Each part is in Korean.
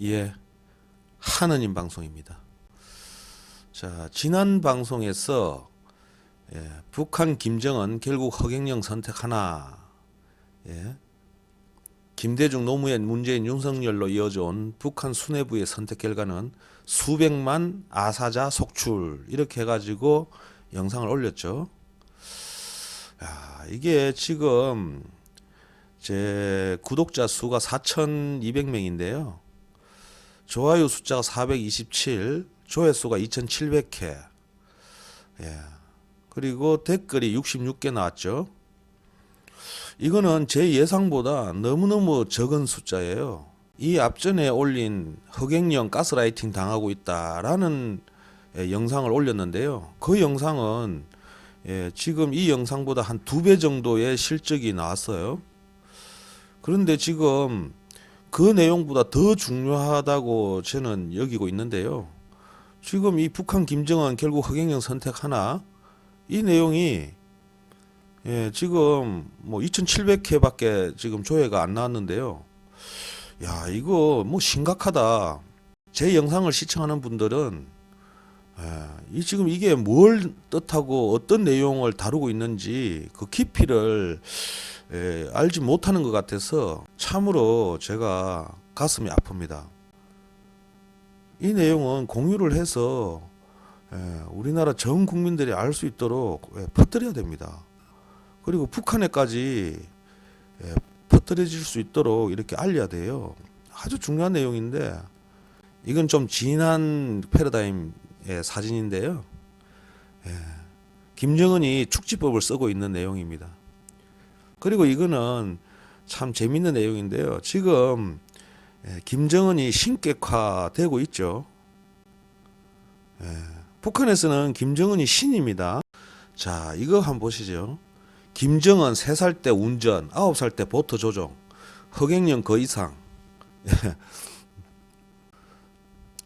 예, 하느님 방송입니다. 자, 지난 방송에서 예, 북한 김정은 결국 허경영 선택하나, 예, 김대중 노무현 문재인 윤석열로 이어져온 북한 수뇌부의 선택 결과는 수백만 아사자 속출 이렇게 해가지고 영상을 올렸죠. 야, 이게 지금 제 구독자 수가 4,200명인데요. 좋아요 숫자가 427, 조회수가 2,700회. 예. 그리고 댓글이 66개 나왔죠. 이거는 제 예상보다 너무너무 적은 숫자예요. 이 앞전에 올린 허경영 가스라이팅 당하고 있다라는 예, 영상을 올렸는데요. 그 영상은 예, 지금 이 영상보다 한 두 배 정도의 실적이 나왔어요. 그런데 지금 그 내용보다 더 중요하다고 저는 여기고 있는데요. 지금 이 북한 김정은 결국 허경영 선택하나 이 내용이 예, 지금 뭐 2,700회밖에 지금 조회가 안 나왔는데요. 야, 이거 뭐 심각하다. 제 영상을 시청하는 분들은 예, 이 지금 이게 뭘 뜻하고 어떤 내용을 다루고 있는지 그 깊이를 예, 알지 못하는 것 같아서 참으로 제가 가슴이 아픕니다. 이 내용은 공유를 해서 예, 우리나라 전 국민들이 알 수 있도록 예, 퍼뜨려야 됩니다. 그리고 북한에까지 예, 퍼뜨려질 수 있도록 이렇게 알려야 돼요. 아주 중요한 내용인데 이건 좀 진한 패러다임의 사진인데요. 예, 김정은이 축지법을 쓰고 있는 내용입니다. 그리고 이거는 참 재밌는 내용인데요. 지금 예, 김정은이 신격화되고 있죠. 예, 북한에서는 김정은이 신입니다. 자, 이거 한번 보시죠. 김정은 3살 때 운전, 9살 때 보트 조종, 허경영 그 이상.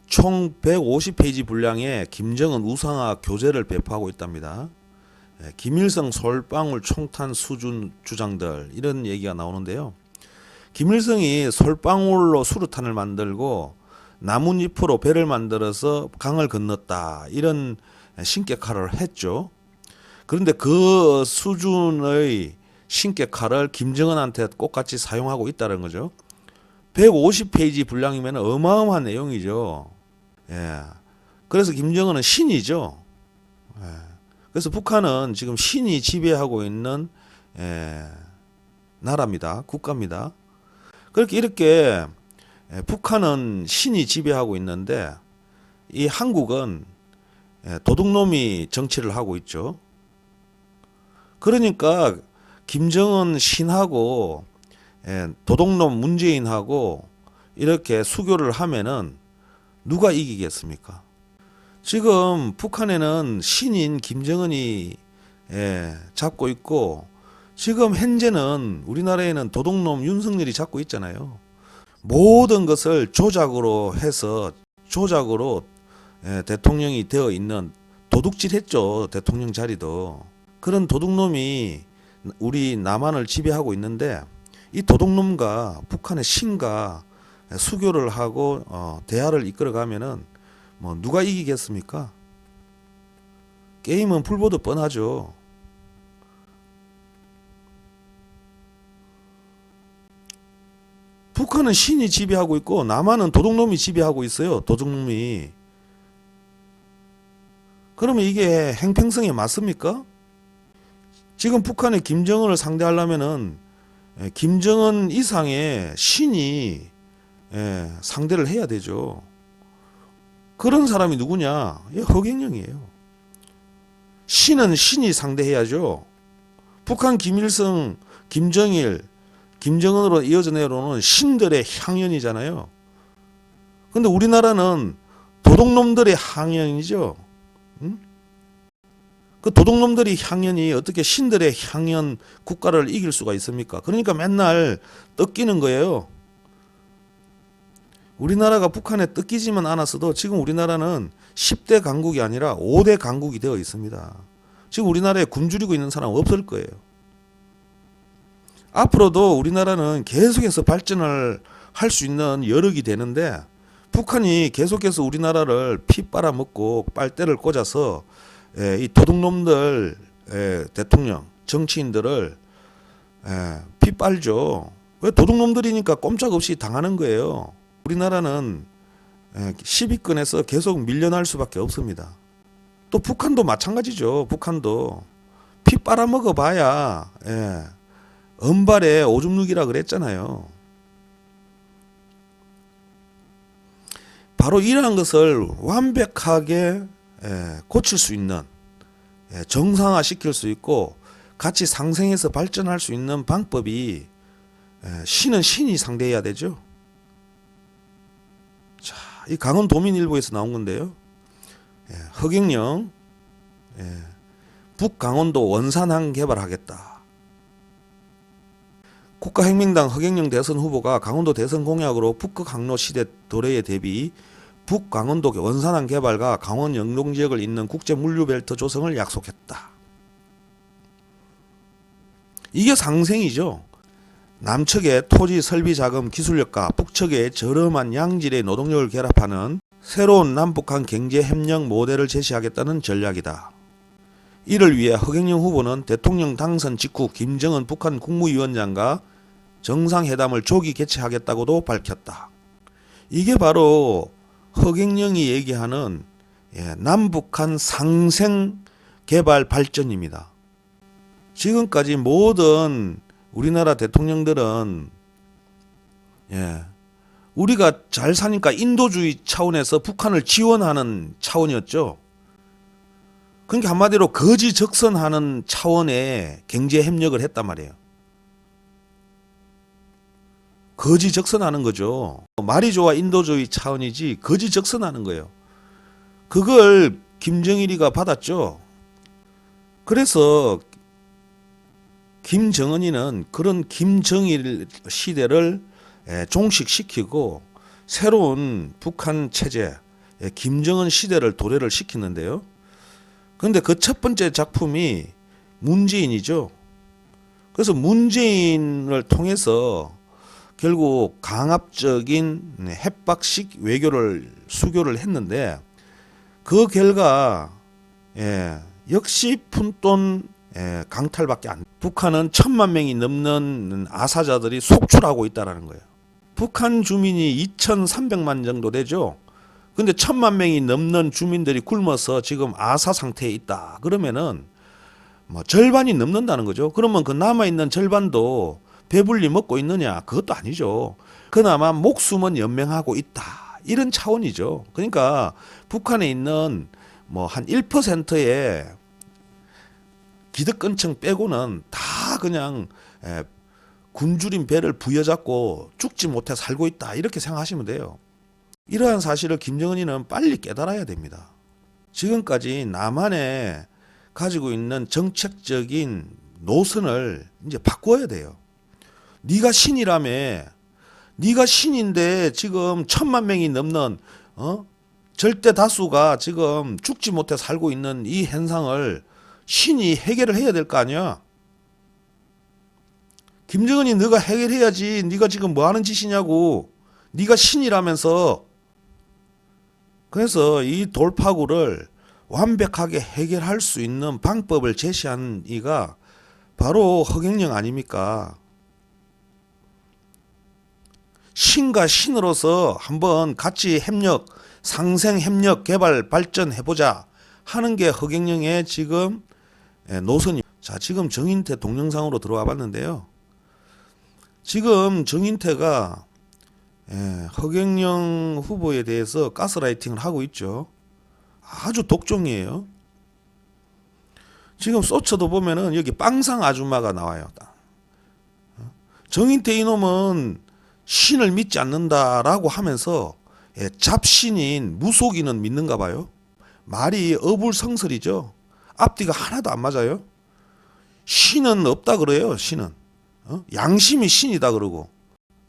총 150페이지 분량의 김정은 우상화 교재를 배포하고 있답니다. 예, 김일성 솔방울 총탄 수준 주장들 이런 얘기가 나오는데요. 김일성이 솔방울로 수류탄을 만들고 나뭇잎으로 배를 만들어서 강을 건넜다 이런 신격화를 했죠. 그런데 그 수준의 신격화를 김정은한테 똑같이 사용하고 있다는 거죠. 150페이지 분량이면 어마어마한 내용이죠. 예. 그래서 김정은은 신이죠. 예. 그래서 북한은 지금 신이 지배하고 있는 예, 나라입니다. 국가입니다. 그렇게 이렇게 예, 북한은 신이 지배하고 있는데 이 한국은 예, 도둑놈이 정치를 하고 있죠. 그러니까 김정은 신하고 예, 도둑놈 문재인하고 이렇게 수교를 하면은 누가 이기겠습니까? 지금 북한에는 신인 김정은이 예, 잡고 있고 지금 현재는 우리나라에는 도둑놈 윤석열이 잡고 있잖아요. 모든 것을 조작으로 해서 조작으로 예, 대통령이 되어 있는 도둑질했죠 대통령 자리도 그런 도둑놈이 우리 남한을 지배하고 있는데 이 도둑놈과 북한의 신과 수교를 하고 어, 대화를 이끌어가면은 뭐 누가 이기겠습니까? 게임은 풀보듯 뻔하죠. 북한은 신이 지배하고 있고 남한은 도둑놈이 지배하고 있어요. 도둑놈이. 그러면 이게 행평성에 맞습니까? 지금 북한의 김정은을 상대하려면은 예, 김정은 이상의 신이 예, 상대를 해야 되죠. 그런 사람이 누구냐? 예, 허경영이에요. 신은 신이 상대해야죠. 북한 김일성, 김정일, 김정은으로 이어져 내려오는 신들의 향연이잖아요. 근데 우리나라는 도둑놈들의 향연이죠. 응? 그 도둑놈들이 향연이 어떻게 신들의 향연 국가를 이길 수가 있습니까? 그러니까 맨날 뜯기는 거예요. 우리나라가 북한에 뜯기지만 않았어도 지금 우리나라는 10대 강국이 아니라 5대 강국이 되어 있습니다. 지금 우리나라에 굶주리고 있는 사람 없을 거예요. 앞으로도 우리나라는 계속해서 발전을 할 수 있는 여력이 되는데 북한이 계속해서 우리나라를 피 빨아먹고 빨대를 꽂아서 예, 이 도둑놈들 예, 대통령 정치인들을 예, 피 빨죠. 왜 도둑놈들이니까 꼼짝없이 당하는 거예요. 우리나라는 예, 10위권에서 계속 밀려날 수밖에 없습니다. 또 북한도 마찬가지죠. 북한도 피 빨아먹어 봐야 예, 은발에 오줌 누기라 그랬잖아요. 바로 이러한 것을 완벽하게 예, 고칠 수 있는 예, 정상화 시킬 수 있고 같이 상생해서 발전할 수 있는 방법이 예, 신은 신이 상대해야 되죠. 자, 이 강원 도민일보에서 나온 건데요. 예, 허경영 예, 북강원도 원산항 개발하겠다. 국가혁명당 허경영 대선 후보가 강원도 대선 공약으로 북극 항로 시대 도래에 대비 북강원도 원산항 개발과 강원 영동 지역을 잇는 국제 물류벨트 조성을 약속했다. 이게 상생이죠. 남측의 토지 설비 자금 기술력과 북측의 저렴한 양질의 노동력을 결합하는 새로운 남북한 경제 협력 모델을 제시하겠다는 전략이다. 이를 위해 허경영 후보는 대통령 당선 직후 김정은 북한 국무위원장과 정상회담을 조기 개최하겠다고도 밝혔다. 이게 바로 허경영이 얘기하는 예, 남북한 상생 개발 발전입니다. 지금까지 모든 우리나라 대통령들은 예, 우리가 잘 사니까 인도주의 차원에서 북한을 지원하는 차원이었죠. 그러니까 한마디로 거지 적선하는 차원의 경제 협력을 했단 말이에요. 거지 적선하는 거죠. 말이 좋아 인도주의 차원이지 거지 적선하는 거예요. 그걸 김정일이가 받았죠. 그래서 김정은이는 그런 김정일 시대를 예, 종식시키고 새로운 북한 체제 예, 김정은 시대를 도래를 시키는데요. 그런데 그 첫 번째 작품이 문재인이죠. 그래서 문재인을 통해서 결국 강압적인 협박식 외교를 수교를 했는데 그 결과 예, 역시 푼돈 예, 강탈밖에 안. 북한은 천만 명이 넘는 아사자들이 속출하고 있다라는 거예요. 북한 주민이 2,300만 정도 되죠. 근데 천만 명이 넘는 주민들이 굶어서 지금 아사 상태에 있다. 그러면은 뭐 절반이 넘는다는 거죠. 그러면 그 남아 있는 절반도 배불리 먹고 있느냐? 그것도 아니죠. 그나마 목숨은 연명하고 있다. 이런 차원이죠. 그러니까 북한에 있는 뭐 한 1%의 기득권층 빼고는 다 그냥 에, 굶주린 배를 부여잡고 죽지 못해 살고 있다. 이렇게 생각하시면 돼요. 이러한 사실을 김정은이는 빨리 깨달아야 됩니다. 지금까지 남한에 가지고 있는 정책적인 노선을 이제 바꿔야 돼요. 네가 신이라며 네가 신인데 지금 천만 명이 넘는 어? 절대 다수가 지금 죽지 못해 살고 있는 이 현상을 신이 해결을 해야 될 거 아니야. 김정은이 네가 해결해야지. 네가 지금 뭐 하는 짓이냐고. 네가 신이라면서. 그래서 이 돌파구를 완벽하게 해결할 수 있는 방법을 제시한 이가 바로 허경영 아닙니까? 신과 신으로서 한번 같이 협력, 상생 협력, 개발, 발전해 보자 하는 게 허경영의 지금 예, 노선이. 자, 지금 정인태 동영상으로 들어와 봤는데요. 지금 정인태가 예, 허경영 후보에 대해서 가스라이팅을 하고 있죠. 아주 독종이에요. 지금 소처도 보면은 여기 빵상 아줌마가 나와요. 정인태 이놈은 신을 믿지 않는다라고 하면서 예, 잡신인 무속인은 믿는가 봐요. 말이 어불성설이죠. 앞뒤가 하나도 안 맞아요. 신은 없다 그래요. 신은 어? 양심이 신이다 그러고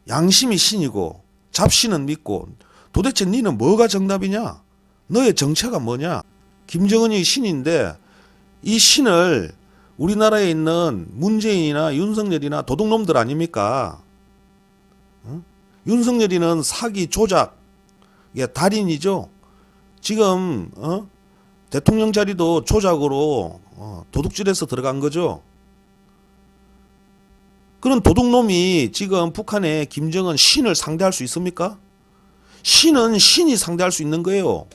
양심이 신이고 잡신은 믿고 도대체 니는 뭐가 정답이냐? 너의 정체가 뭐냐? 김정은이 신인데 이 신을 우리나라에 있는 문재인이나 윤석열이나 도둑놈들 아닙니까? 어? 윤석열이는 사기 조작 예, 달인이죠. 지금 어? 대통령 자리도 조작으로 어, 도둑질해서 들어간 거죠. 그런 도둑놈이 지금 북한의 김정은 신을 상대할 수 있습니까? 신은 신이 상대할 수 있는 거예요.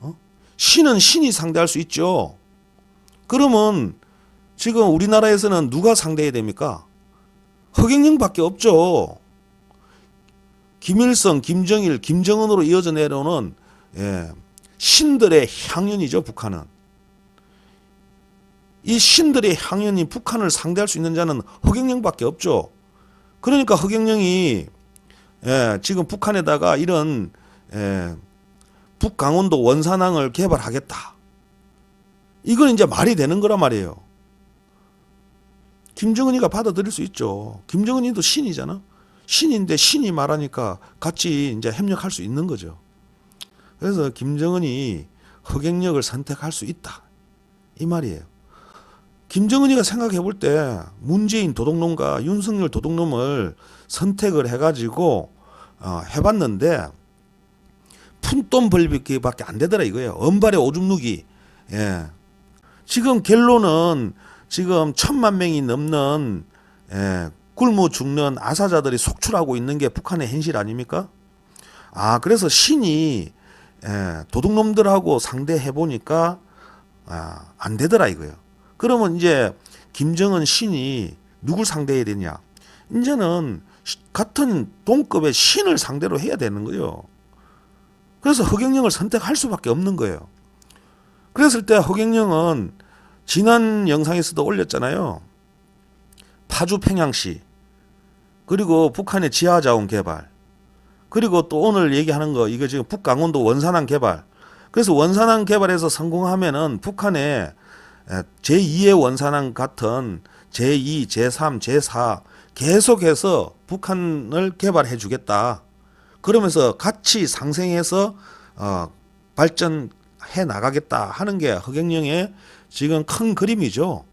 어? 신은 신이 상대할 수 있죠. 그러면 지금 우리나라에서는 누가 상대해야 됩니까? 허경영밖에 없죠. 김일성, 김정일, 김정은으로 이어져 내려오는 예, 신들의 향연이죠. 북한은 이 신들의 향연이 북한을 상대할 수 있는 자는 허경영밖에 없죠. 그러니까 허경영이 예, 지금 북한에다가 이런 예, 북강원도 원산항을 개발하겠다. 이건 이제 말이 되는 거란 말이에요. 김정은이가 받아들일 수 있죠. 김정은이도 신이잖아. 신인데 신이 말하니까 같이 이제 협력할 수 있는 거죠. 그래서 김정은이 허경력을 선택할 수 있다. 이 말이에요. 김정은이가 생각해 볼 때 문재인 도둑놈과 윤석열 도둑놈을 선택을 해가지고 어, 해봤는데 푼돈 벌기밖에 안 되더라 이거예요. 은발의 오줌 누기. 예. 지금 갤로는 지금 천만 명이 넘는 예, 굶어 죽는 아사자들이 속출하고 있는 게 북한의 현실 아닙니까? 아 그래서 신이 예, 도둑놈들하고 상대해 보니까 아, 안 되더라 이거예요. 그러면 이제 김정은 신이 누굴 상대해야 되냐? 이제는 시- 같은 동급의 신을 상대로 해야 되는 거예요. 그래서 허경영을 선택할 수밖에 없는 거예요. 그랬을 때 허경영은 지난 영상에서도 올렸잖아요. 파주 평양시 그리고 북한의 지하 자원 개발 그리고 또 오늘 얘기하는 거 이거 지금 북강원도 원산항 개발 그래서 원산항 개발에서 성공하면은 북한의 제2의 원산항 같은 제2, 제3, 제4 계속해서 북한을 개발해 주겠다. 그러면서 같이 상생해서 어, 발전해 나가겠다 하는 게 허경영의 지금 큰 그림이죠.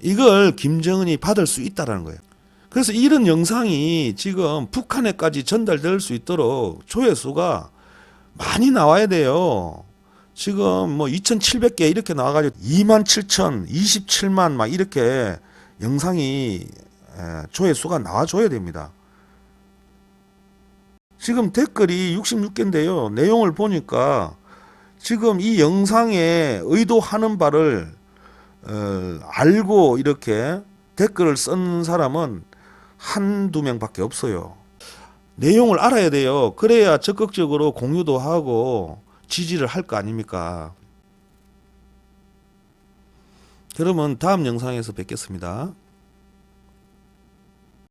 이걸 김정은이 받을 수 있다라는 거예요. 그래서 이런 영상이 지금 북한에까지 전달될 수 있도록 조회수가 많이 나와야 돼요. 지금 뭐 2,700개 이렇게 나와가지고 2만 7천, 27만 막 이렇게 영상이 에, 조회수가 나와줘야 됩니다. 지금 댓글이 66개인데요. 내용을 보니까 지금 이 영상에 의도하는 바를 어, 알고 이렇게 댓글을 쓴 사람은 한두 명밖에 없어요. 내용을 알아야 돼요. 그래야 적극적으로 공유도 하고 지지를 할 거 아닙니까? 그러면 다음 영상에서 뵙겠습니다.